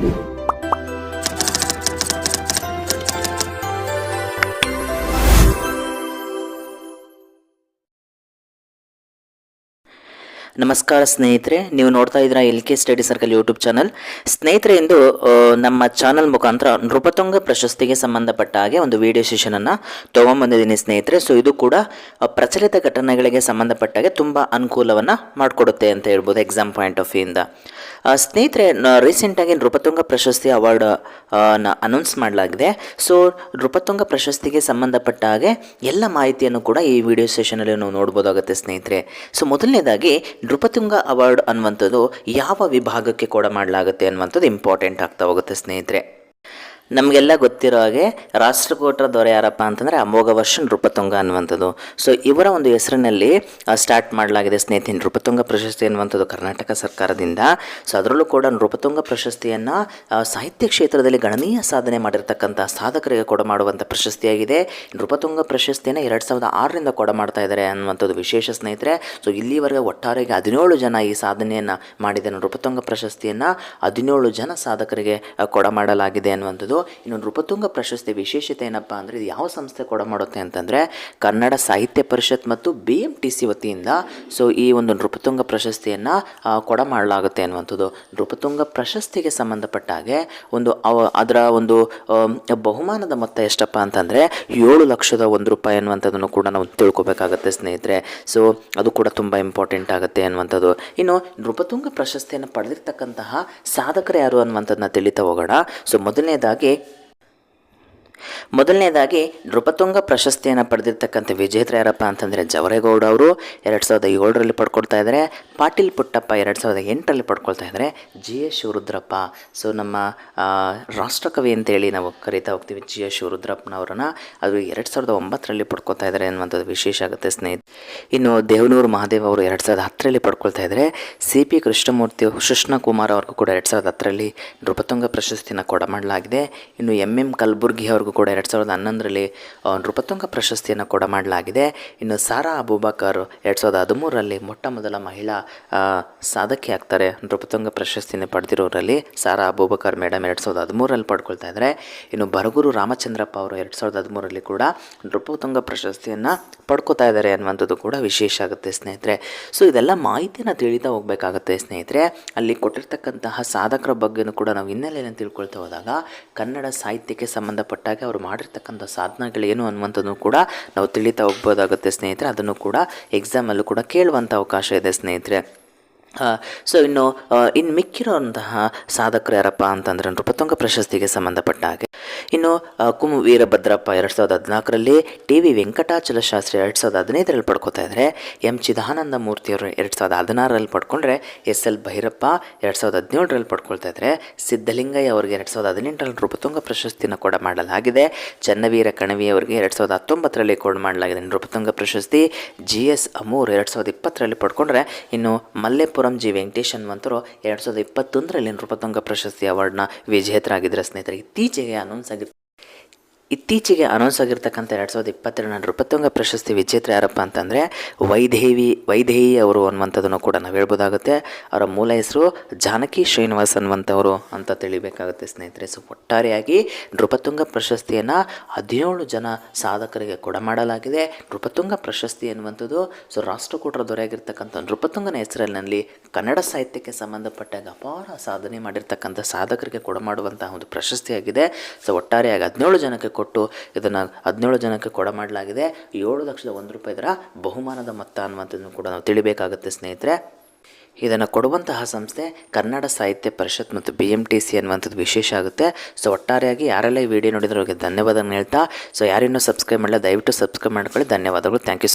you ನಮಸ್ಕಾರ ಸ್ನೇಹಿತರೆ, ನೀವು ನೋಡ್ತಾ ಇದ್ದೀರಾ L K study circle YouTube channel. ಸ್ನೇಹಿತರೆ, ಇಂದು ನಮ್ಮ ಚಾನಲ್ ಮುಖಾಂತರ ನೃಪತುಂಗ ಪ್ರಶಸ್ತಿಗೆ ಸಂಬಂಧಪಟ್ಟ ಹಾಗೆ ಒಂದು ವಿಡಿಯೋ ಸೆಷನನ್ನು ತೊಗೊಂಬಂದಿದ್ದೀನಿ ಸ್ನೇಹಿತರೆ. ಸೊ ಇದು ಕೂಡ ಪ್ರಚಲಿತ ಘಟನೆಗಳಿಗೆ ಸಂಬಂಧಪಟ್ಟ ಹಾಗೆ ತುಂಬ ಅನುಕೂಲವನ್ನು ಮಾಡಿಕೊಡುತ್ತೆ ಅಂತ ಹೇಳ್ಬೋದು ಎಕ್ಸಾಮ್ ಪಾಯಿಂಟ್ ಆಫ್ ಇಂದ. ಸ್ನೇಹಿತರೆ ರೀಸೆಂಟಾಗಿ ನೃಪತುಂಗ ಪ್ರಶಸ್ತಿ ಅವಾರ್ಡ್ ಅನೌನ್ಸ್ ಮಾಡಲಾಗಿದೆ. ಸೊ ನೃಪತುಂಗ ಪ್ರಶಸ್ತಿಗೆ ಸಂಬಂಧಪಟ್ಟ ಹಾಗೆ ಎಲ್ಲ ಮಾಹಿತಿಯನ್ನು ಕೂಡ ಈ ವಿಡಿಯೋ ಸೆಷನಲ್ಲಿ ನಾವು ನೋಡ್ಬೋದಾಗುತ್ತೆ ಸ್ನೇಹಿತರೆ. ಸೊ ಮೊದಲನೇದಾಗಿ ನೃಪತುಂಗ ಅವಾರ್ಡ್ ಅನ್ನುವಂಥದ್ದು ಯಾವ ವಿಭಾಗಕ್ಕೆ ಕೂಡ ಮಾಡಲಾಗುತ್ತೆ ಅನ್ನುವಂಥದ್ದು ಇಂಪಾರ್ಟೆಂಟ್ ಆಗ್ತಾ ಹೋಗುತ್ತೆ ಸ್ನೇಹಿತರೆ. ನಮಗೆಲ್ಲ ಗೊತ್ತಿರೋ ಹಾಗೆ ರಾಷ್ಟ್ರಕೂಟರ ದೊರೆ ಯಾರಪ್ಪ ಅಂತಂದರೆ ಅಮೋಘ ವರ್ಷ ನೃಪತುಂಗ ಅನ್ನುವಂಥದ್ದು. ಸೊ ಇವರ ಒಂದು ಹೆಸರಿನಲ್ಲಿ ಸ್ಟಾರ್ಟ್ ಮಾಡಲಾಗಿದೆ ಸ್ನೇಹಿತ ನೃಪತುಂಗ ಪ್ರಶಸ್ತಿ ಅನ್ನುವಂಥದ್ದು ಕರ್ನಾಟಕ ಸರ್ಕಾರದಿಂದ. ಸೊ ಅದರಲ್ಲೂ ಕೂಡ ನೃಪತುಂಗ ಪ್ರಶಸ್ತಿಯನ್ನು ಸಾಹಿತ್ಯ ಕ್ಷೇತ್ರದಲ್ಲಿ ಗಣನೀಯ ಸಾಧನೆ ಮಾಡಿರ್ತಕ್ಕಂಥ ಸಾಧಕರಿಗೆ ಕೊಡ ಮಾಡುವಂಥ ಪ್ರಶಸ್ತಿಯಾಗಿದೆ. ನೃಪತುಂಗ ಪ್ರಶಸ್ತಿಯನ್ನು ಎರಡು ಸಾವಿರದ ಆರರಿಂದ ಕೊಡ ಮಾಡ್ತಾ ಇದ್ದಾರೆ ಅನ್ನುವಂಥದ್ದು ವಿಶೇಷ ಸ್ನೇಹಿತರೆ. ಸೊ ಇಲ್ಲಿವರೆಗೆ ಒಟ್ಟಾರೆಗೆ ಹದಿನೇಳು ಜನ ಈ ಸಾಧನೆಯನ್ನು ಮಾಡಿದ ನೃಪತುಂಗ ಪ್ರಶಸ್ತಿಯನ್ನು ಹದಿನೇಳು ಜನ ಸಾಧಕರಿಗೆ ಕೊಡ ಮಾಡಲಾಗಿದೆ ಅನ್ನುವಂಥದ್ದು. ಇನ್ನು ನೃಪತುಂಗ ಪ್ರಶಸ್ತಿ ವಿಶೇಷತೆ ಏನಪ್ಪ ಅಂದರೆ ಇದು ಯಾವ ಸಂಸ್ಥೆ ಕೊಡ ಮಾಡುತ್ತೆ ಅಂತಂದರೆ ಕನ್ನಡ ಸಾಹಿತ್ಯ ಪರಿಷತ್ ಮತ್ತು ಬಿ ಎಂ ಟಿ ಸಿ ವತಿಯಿಂದ. ಸೊ ಈ ಒಂದು ನೃಪತುಂಗ ಪ್ರಶಸ್ತಿಯನ್ನು ಕೊಡ ಮಾಡಲಾಗುತ್ತೆ ಅನ್ನುವಂಥದ್ದು. ನೃಪತುಂಗ ಪ್ರಶಸ್ತಿಗೆ ಸಂಬಂಧಪಟ್ಟ ಹಾಗೆ ಒಂದು ಅದರ ಒಂದು ಬಹುಮಾನದ ಮೊತ್ತ ಎಷ್ಟಪ್ಪ ಅಂತಂದರೆ ಏಳು ಲಕ್ಷದ ಒಂದು ರೂಪಾಯಿ ಅನ್ನುವಂಥದ್ದನ್ನು ಕೂಡ ನಾವು ತಿಳ್ಕೊಬೇಕಾಗತ್ತೆ ಸ್ನೇಹಿತರೆ. ಸೊ ಅದು ಕೂಡ ತುಂಬ ಇಂಪಾರ್ಟೆಂಟ್ ಆಗುತ್ತೆ ಅನ್ನುವಂಥದ್ದು. ಇನ್ನು ನೃಪತುಂಗ ಪ್ರಶಸ್ತಿಯನ್ನು ಪಡೆದಿರ್ತಕ್ಕಂತಹ ಸಾಧಕರು ಯಾರು ಅನ್ನುವಂಥದ್ದನ್ನ ತಿಳಿತಾ ಹೋಗೋಣ. ಸೊ ಮೊದಲನೇದಾಗಿ ಮೊದಲನೇದಾಗಿ ನೃಪತುಂಗ ಪ್ರಶಸ್ತಿಯನ್ನು ಪಡೆದಿರ್ತಕ್ಕಂಥ ವಿಜೇತರು ಯಾರಪ್ಪ ಅಂತಂದರೆ ಜವರೇಗೌಡ ಅವರು. ಎರಡು ಸಾವಿರದ ಏಳರಲ್ಲಿ ಪಡ್ಕೊಳ್ತಾ ಇದ್ದಾರೆ ಪಾಟೀಲ್ ಪುಟ್ಟಪ್ಪ ಎರಡು ಸಾವಿರದ ಎಂಟರಲ್ಲಿ ಪಡ್ಕೊಳ್ತಾ ಇದ್ದಾರೆ. G S Shivarudrappa. ಸೊ ನಮ್ಮ ರಾಷ್ಟ್ರಕವಿ ಅಂತೇಳಿ ನಾವು ಕರಿತಾ ಹೋಗ್ತೀವಿ. ಜಿ ಎಸ್ ಶಿವರುದ್ರಪ್ಪನವ್ರನ್ನ. ಅದು ಎರಡು ಸಾವಿರದ ಒಂಬತ್ತರಲ್ಲಿ ಪಡ್ಕೊಳ್ತಾ ಇದ್ದಾರೆ ಅನ್ನುವಂಥದ್ದು ವಿಶೇಷ ಆಗುತ್ತೆ ಸ್ನೇಹಿತ. ಇನ್ನು ದೇವನೂರು ಮಹಾದೇವ್ ಅವರು ಎರಡು ಸಾವಿರದ ಹತ್ತರಲ್ಲಿ ಪಡ್ಕೊಳ್ತಾ ಇದ್ದಾರೆ. ಸಿ ಪಿ ಕೃಷ್ಣಮೂರ್ತಿ ಕೃಷ್ಣಕುಮಾರ್ ಅವ್ರಿಗೂ ಕೂಡ ಎರಡು ಸಾವಿರದ ಹತ್ತರಲ್ಲಿ ನೃಪತುಂಗ ಪ್ರಶಸ್ತಿನ ಕೊಡಮಾಡಲಾಗಿದೆ ಇನ್ನು ಎಂ ಎಂ ಕಲಬುರ್ಗಿ ಅವ್ರಿಗೂ ಕೂಡ ಎರಡು ಸಾವಿರದ ಹನ್ನೊಂದರಲ್ಲಿ ನೃಪತುಂಗ ಪ್ರಶಸ್ತಿಯನ್ನು ಕೊಡಮಾಡಲಾಗಿದೆ ಇನ್ನು ಸಾರಾ ಅಬೂಬಕರ್ ಎರಡು ಸಾವಿರದ ಹದಿಮೂರರಲ್ಲಿ ಮೊಟ್ಟ ಮೊದಲ ಮಹಿಳಾ ಸಾಧಕಿ ಆಗ್ತಾರೆ. ನೃಪತುಂಗ ಪ್ರಶಸ್ತಿನ ಪಡೆದಿರೋರಲ್ಲಿ ಸಾರಾ ಅಬೂಬಕರ್ ಮೇಡಮ್ ಎರಡು ಸಾವಿರದ ಹದಿಮೂರಲ್ಲಿ ಪಡ್ಕೊಳ್ತಾ ಇದ್ದಾರೆ ಇನ್ನು ಬರಗೂರು ರಾಮಚಂದ್ರಪ್ಪ ಅವರು ಎರಡು ಸಾವಿರದ ಹದಿಮೂರಲ್ಲಿ ಕೂಡ ನೃಪತುಂಗ ಪ್ರಶಸ್ತಿಯನ್ನು ಪಡ್ಕೋತಾ ಇದ್ದಾರೆ ಅನ್ನುವಂಥದ್ದು ಕೂಡ ವಿಶೇಷ ಆಗುತ್ತೆ ಸ್ನೇಹಿತರೆ. ಸೊ ಇದೆಲ್ಲ ಮಾಹಿತಿನ ತಿಳಿತಾ ಹೋಗಬೇಕಾಗುತ್ತೆ ಸ್ನೇಹಿತರೆ. ಅಲ್ಲಿ ಕೊಟ್ಟಿರ್ತಕ್ಕಂತಹ ಸಾಧಕರ ಬಗ್ಗೆನೂ ಕೂಡ ನಾವು ಹಿನ್ನೆಲೆಯನ್ನು ತಿಳ್ಕೊಳ್ತಾ ಹೋದಾಗ ಕನ್ನಡ ಸಾಹಿತ್ಯಕ್ಕೆ ಸಂಬಂಧಪಟ್ಟಾಗೆ ಅವರು ಮಾಡಿರ್ತಕ್ಕಂಥ ಸಾಧನೆಗಳೇನು ಅನ್ನುವಂಥದ್ದು ಕೂಡ ನಾವು ತಿಳಿತಾ ಹೋಗ್ಬೋದಾಗುತ್ತೆ ಸ್ನೇಹಿತರೆ. ಅದನ್ನು ಕೂಡ ಎಕ್ಸಾಮಲ್ಲೂ ಕೂಡ ಕೇಳುವಂಥ ಅವಕಾಶ ಇದೆ ಸ್ನೇಹಿತರೆ. ಸೊ ಇನ್ನು ಇನ್ನು ಮಿಕ್ಕಿರೋಂತಹ ಸಾಧಕರು ಯಾರಪ್ಪ ಅಂತಂದ್ರೆ ನೃಪತುಂಗ ಪ್ರಶಸ್ತಿಗೆ ಸಂಬಂಧಪಟ್ಟ ಹಾಗೆ. ಇನ್ನು ಕುಮು ವೀರಭದ್ರಪ್ಪ ಎರಡು ಸಾವಿರದ ಹದಿನಾಲ್ಕರಲ್ಲಿ ಟಿ ವಿ ವೆಂಕಟಾಚಲ ಶಾಸ್ತ್ರಿ ಎರಡು ಸಾವಿರದ ಹದಿನೈದರಲ್ಲಿ ಪಡ್ಕೋತಾ ಇದ್ದರೆ ಎಂ ಚಿದಾನಂದ ಮೂರ್ತಿಯವರು ಎರಡು ಸಾವಿರದ ಹದಿನಾರರಲ್ಲಿ ಪಡ್ಕೊಂಡ್ರೆ, ಎಸ್ ಎಲ್ ಭೈರಪ್ಪ ಎರಡು ಸಾವಿರದ ಹದಿನೇಳರಲ್ಲಿ ಪಡ್ಕೊಳ್ತಾ ಇದ್ದರೆ ಸಿದ್ಧಲಿಂಗಯ್ಯ ಅವರಿಗೆ ಎರಡು ಸಾವಿರದ ಹದಿನೆಂಟರಲ್ಲಿ ನೃಪತುಂಗ ಪ್ರಶಸ್ತಿನ ಕೂಡ ಮಾಡಲಾಗಿದೆ. ಚನ್ನವೀರ ಕಣವಿ ಅವರಿಗೆ ಎರಡು ಸಾವಿರದ ಹತ್ತೊಂಬತ್ತರಲ್ಲಿ ಕೋಡ್ ಮಾಡಲಾಗಿದೆ ನೃಪತುಂಗ ಪ್ರಶಸ್ತಿ. ಜಿ ಎಸ್ ಅಮೂರ್ ಎರಡು ಸಾವಿರದ ಇಪ್ಪತ್ತರಲ್ಲಿ ಪಡ್ಕೊಂಡ್ರೆ, ಇನ್ನು ಮಲ್ಲೇಪುರಂ ಜಿ ವೆಂಕಟೇಶ್ ಹನುಮಂತರು ಎರಡು ಸಾವಿರದ ಇಪ್ಪತ್ತೊಂದರಲ್ಲಿ ನೃಪತುಂಗ ಪ್ರಶಸ್ತಿ ಅವಾರ್ಡ್ನ ವಿಜೇತರಾಗಿದ್ದರೆ ಸ್ನೇಹಿತರಿಗೆ ಇತ್ತೀಚೆಗೆ ಅನೌನ್ಸ್ ಆಗಿರ್ ಇತ್ತೀಚೆಗೆ ಅನೌನ್ಸ್ ಆಗಿರ್ತಕ್ಕಂಥ ಎರಡು ಸಾವಿರದ ಇಪ್ಪತ್ತೆರಡನ ನೃಪತುಂಗ ಪ್ರಶಸ್ತಿ ವಿಜೇತರು ಯಾರಪ್ಪ ಅಂತಂದರೆ ವೈದೇವಿ ವೈದೇಹಿ ಅವರು ಅನ್ನುವಂಥದ್ದನ್ನು ಕೂಡ ನಾವು ಹೇಳ್ಬೋದಾಗುತ್ತೆ. ಅವರ ಮೂಲ ಹೆಸರು ಜಾನಕಿ ಶ್ರೀನಿವಾಸ್ ಅನ್ನುವಂಥವರು ಅಂತ ತಿಳಿಬೇಕಾಗುತ್ತೆ ಸ್ನೇಹಿತರೆ. ಸೊ ಒಟ್ಟಾರೆಯಾಗಿ ನೃಪತುಂಗ ಪ್ರಶಸ್ತಿಯನ್ನು ಹದಿನೇಳು ಜನ ಸಾಧಕರಿಗೆ ಕೂಡ ಮಾಡಲಾಗಿದೆ. ನೃಪತುಂಗ ಪ್ರಶಸ್ತಿ ಅನ್ನುವಂಥದ್ದು ಸೊ ರಾಷ್ಟ್ರಕೂಟರ ದೊರೆಯಾಗಿರ್ತಕ್ಕಂಥ ನೃಪತುಂಗನ ಹೆಸರಿನಲ್ಲಿ ಕನ್ನಡ ಸಾಹಿತ್ಯಕ್ಕೆ ಸಂಬಂಧಪಟ್ಟಾಗ ಅಪಾರ ಸಾಧನೆ ಮಾಡಿರ್ತಕ್ಕಂಥ ಸಾಧಕರಿಗೆ ಕೂಡ ಮಾಡುವಂತಹ ಒಂದು ಪ್ರಶಸ್ತಿಯಾಗಿದೆ. ಸೊ ಒಟ್ಟಾರೆಯಾಗಿ ಹದಿನೇಳು ಜನಕ್ಕೆ ಕೊಟ್ಟು ಇದನ್ನು ಹದಿನೇಳು ಜನಕ್ಕೆ ಕೊಡ ಮಾಡಲಾಗಿದೆ. ಏಳು ಲಕ್ಷದ ಒಂದು ರೂಪಾಯಿ ಇದರ ಬಹುಮಾನದ ಮೊತ್ತ ಅನ್ನುವಂಥದ್ದನ್ನು ಕೂಡ ನಾವು ತಿಳಿಬೇಕಾಗುತ್ತೆ ಸ್ನೇಹಿತರೆ. ಇದನ್ನು ಕೊಡುವಂತಹ ಸಂಸ್ಥೆ ಕನ್ನಡ ಸಾಹಿತ್ಯ ಪರಿಷತ್ ಮತ್ತು ಬಿ ಎಂ ಟಿ ಸಿ ಅನ್ನುವಂಥದ್ದು ವಿಶೇಷ ಆಗುತ್ತೆ. ಸೊ ಒಟ್ಟಾರೆಯಾಗಿ ಯಾರೆಲ್ಲ ಈ ವಿಡಿಯೋ ನೋಡಿದ್ರೆ ಅವ್ರಿಗೆ ಧನ್ಯವಾದ ಹೇಳ್ತಾ ಸೊ ಯಾರಿನ್ನೂ ಸಬ್ಸ್ಕ್ರೈಬ್ ಮಾಡಲ್ಲ ದಯವಿಟ್ಟು ಸಬ್ಸ್ಕ್ರೈಬ್ ಮಾಡ್ಕೊಳ್ಳಿ. ಧನ್ಯವಾದಗಳು. Thank you